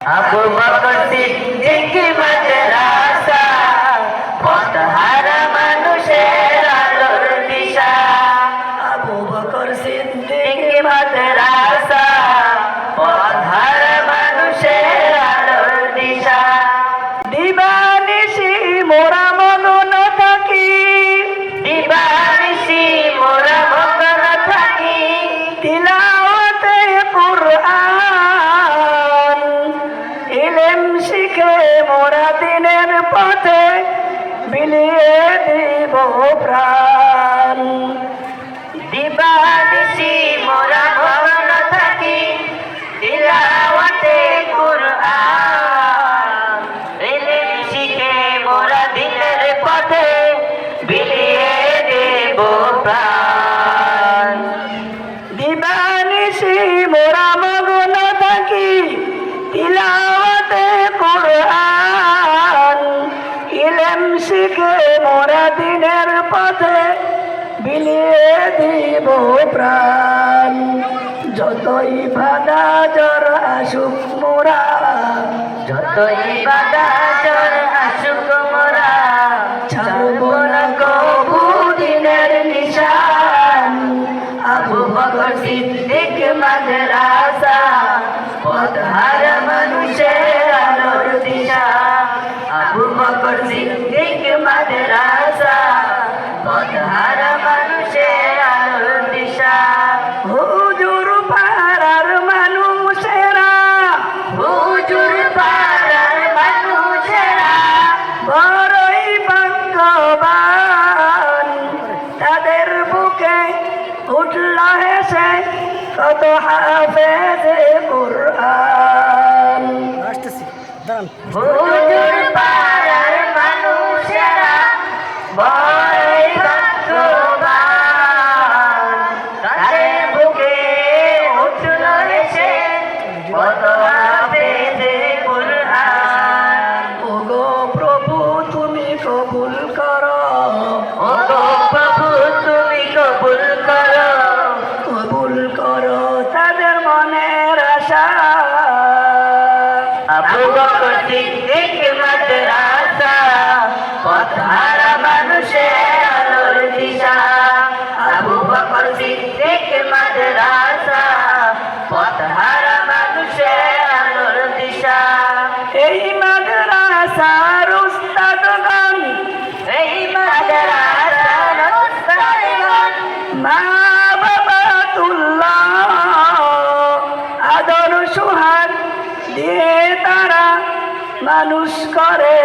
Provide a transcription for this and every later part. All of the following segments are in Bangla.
আবু বকর সিদ্দিক ইলেম শিখে মোরা দিনের পথে বিলিয়ে দিব প্রাণ। দেব প্রাণ। যতই বাধা জ্বর আসুক মোরা যতই বাধা জ্বর আসুক লাহে সে কত হাফেজ কুরআন। আসতেছি দাঁড়ান। হুজুর পাড়ার মানুষেরা মানুষ করে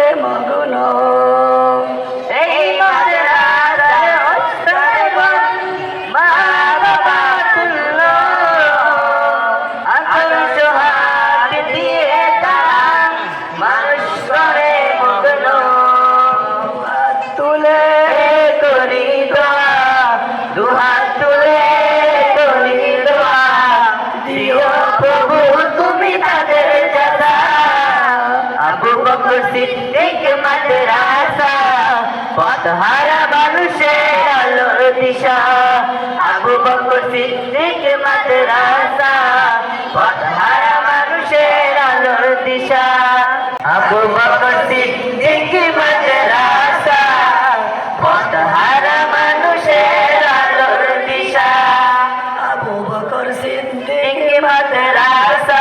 পথহারা মানুষের আলোর দিশা। আবু বকর সিদ্দিক মাদ্রাসা পথহারা মানুষের আলোর দিশা। আবু বকর সিদ্দিক মাদ্রাসা পথহারা মানুষের আলোর দিশা। আবু বকর সিদ্দিক মাদ্রাসা